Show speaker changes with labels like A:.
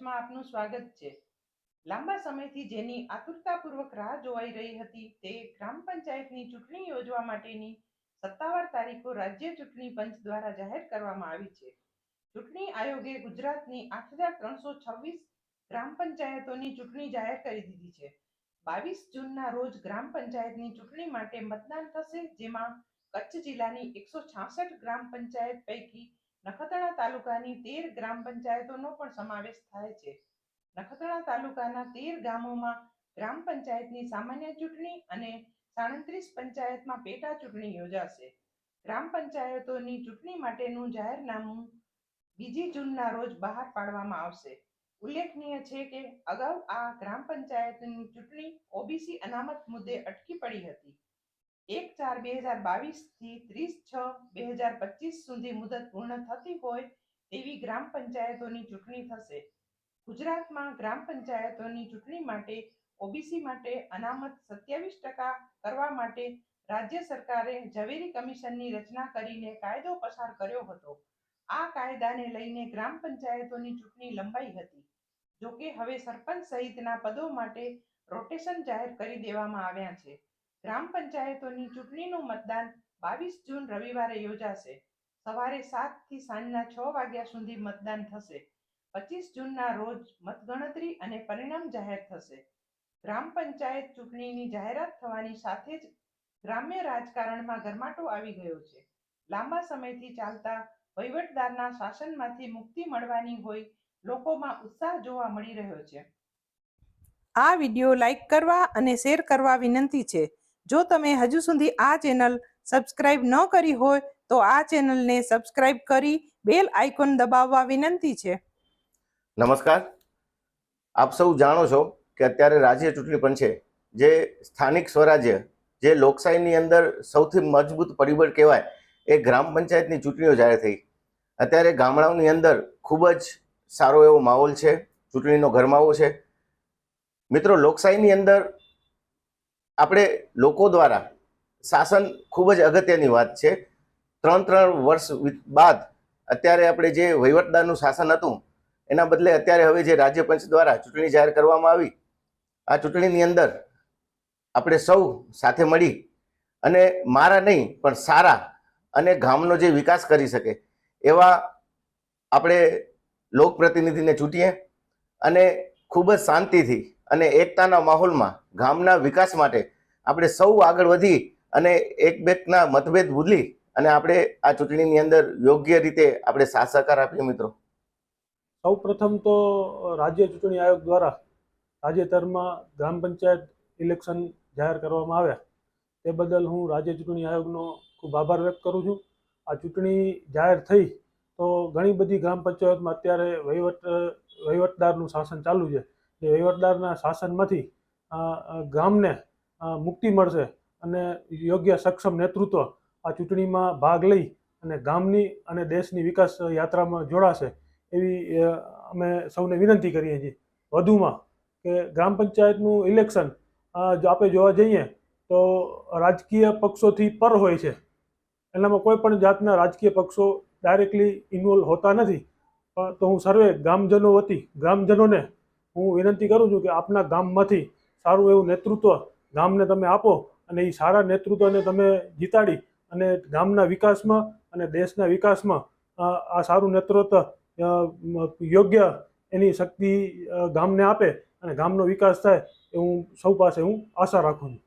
A: કચ્છમાં આપનું સ્વાગત છે. લાંબા સમયથી જેની આતુરતાપૂર્વક રાહ જોવાઈ રહી હતી તે ગ્રામ પંચાયતની ચૂંટણી યોજવા માટેની સત્તાવાર તારીખો રાજ્ય ચૂંટણી પંચ દ્વારા જાહેર કરવામાં આવી છે. ચૂંટણી આયોગે ગુજરાતની આઠ હજાર ત્રણસો છવ્વીસ ગ્રામ પંચાયતોની ચૂંટણી જાહેર કરી દીધી છે. બાવીસ જૂનના રોજ ગ્રામ પંચાયતની ચૂંટણી માટે મતદાન થશે, જેમાં કચ્છ જિલ્લાની એકસો છાસઠ ગ્રામ પંચાયત પૈકી નખત્રાણા તાલુકાની તેર ગ્રામ પંચાયતોનો પણ સમાવેશ થાય છે. નખત્રાણા તાલુકાના તેર ગામોમાં ગ્રામ પંચાયતની સામાન્ય ચૂંટણી અને સાડત્રીસ પંચાયતમાં પેટા ચૂંટણી યોજાશે. ગ્રામ પંચાયતોની ચૂંટણી માટેનું જાહેરનામું બીજી જૂનના રોજ બહાર પાડવામાં આવશે. ઉલ્લેખનીય છે કે અગાઉ આ ગ્રામ પંચાયતની ચૂંટણી ઓબીસી અનામત મુદ્દે અટકી પડી હતી. ચાર બે હજાર બાવીસથી ત્રીસ છ બે હજાર પચીસ સુધી મુદત પૂર્ણ થતી હોય તેવી ગ્રામ પંચાયતોની ચૂંટણી થશે. ગુજરાતમાં ગ્રામ પંચાયતોની ચૂંટણી માટે ઓબીસી માટે અનામત સત્યાવીસ ટકા કરવા માટે રાજ્ય સરકારે ઝવેરી કમિશનની રચના કરીને કાયદો પસાર કર્યો હતો. આ કાયદાને લઈને ગ્રામ પંચાયતોની ચૂંટણી લંબાઈ હતી. જોકે હવે સરપંચ સહિતના પદો માટે રોટેશન જાહેર કરી દેવામાં આવ્યા છે. ગ્રામ પંચાયતોની ચૂંટણીનું મતદાન બાવીસ જૂન રવિવારે યોજાશે. સવારે સાતથી સાંજના છ વાગ્યા સુધી મતદાન થશે. પચીસ જૂનના રોજ મતગણતરી અને પરિણામ જાહેર થશે. ગ્રામ પંચાયત ચૂંટણીની જાહેરાત થવાની સાથે જ ગ્રામ્ય રાજકારણમાં ગરમાટો આવી ગયો છે. લાંબા સમયથી ચાલતા વહીવટદારના શાસનમાંથી મુક્તિ મળવાની હોય લોકોમાં ઉત્સાહ જોવા મળી રહ્યો છે. આ વીડિયો લાઈક કરવા અને શેર કરવા વિનંતી છે. જો તમે હજુ સુધી આ ચેનલ સબસ્ક્રાઇબ ન કરી હોય, તો આ ચેનલને સબસ્ક્રાઇબ કરી બેલ આઇકોન દબાવવા વિનંતી છે.
B: નમસ્કાર. આપ સૌ જાણો છો કે અત્યારે રાજ્ય ચૂંટણી પણ છે જે સ્થાનિક સ્વરાજ્ય, જે લોકશાહીની અંદર સૌથી મજબૂત પરિબળ કહેવાય, એ ગ્રામ પંચાયતની ચૂંટણીઓ જાહેર થઈ. અત્યારે ગામડાઓની અંદર ખૂબ જ સારો એવો માહોલ છે, ચૂંટણીનો ગરમાવો છે. મિત્રો, લોકશાહીની અંદર આપણે લોકો દ્વારા શાસન ખૂબ જ અગત્યની વાત છે. ત્રણ ત્રણ વર્ષ બાદ અત્યારે આપણે જે વહીવટદારનું શાસન હતું, એના બદલે અત્યારે હવે જે રાજ્ય પંચ દ્વારા ચૂંટણી જાહેર કરવામાં આવી, આ ચૂંટણીની અંદર આપણે સૌ સાથે મળી અને મારા નહીં, પણ સારા અને ગામનો જે વિકાસ કરી શકે એવા આપણે લોકપ્રતિનિધિને ચૂંટીએ અને ખૂબ જ શાંતિથી અને એકતાના માહોલમાં, ગામના વિકાસ માટે આપણે સૌ આગળ વધી અને એક બેકના મતભેદ ભૂલી અને આપણે આ ચૂંટણીની અંદર યોગ્ય રીતે આપણે સાથ આપીએ મિત્રો.
C: સૌ તો રાજ્ય ચૂંટણી આયોગ દ્વારા તાજેતરમાં ગ્રામ પંચાયત ઇલેક્શન જાહેર કરવામાં આવ્યા. તે બદલ હું રાજ્ય ચૂંટણી આયોગનો ખૂબ આભાર વ્યક્ત કરું છું. આ ચૂંટણી જાહેર થઈ તો ઘણી બધી ગ્રામ પંચાયતમાં અત્યારે વહીવટ, વહીવટદારનું શાસન ચાલુ છે. જે વહીવટદારના શાસનમાંથી ગામને મુક્તિ મળશે અને યોગ્ય સક્ષમ નેતૃત્વ આ ચૂંટણીમાં ભાગ લઈ અને ગામની અને દેશની વિકાસ યાત્રામાં જોડાશે એવી અમે સૌને વિનંતી કરીએ છીએ. વધુમાં કે ગ્રામ પંચાયતનું ઇલેક્શન જો આપણે જોવા જઈએ તો રાજકીય પક્ષોથી પર હોય છે. એનામાં કોઈ પણ જાતના રાજકીય પક્ષો ડાયરેક્ટલી ઇન્વોલ્વ હોતા નથી. તો હું સર્વે ગામજનો વતી ગ્રામજનોને હું વિનંતી કરું છું કે આપના ગામમાંથી સારું એવું નેતૃત્વ ગામને તમે આપો અને એ સારા નેતૃત્વને તમે જીતાડી અને ગામના વિકાસમાં અને દેશના વિકાસમાં આ સારું નેતૃત્વ યોગ્ય એની શક્તિ ગામને આપે અને ગામનો વિકાસ થાય એ હું સૌ પાસે હું આશા રાખું છું.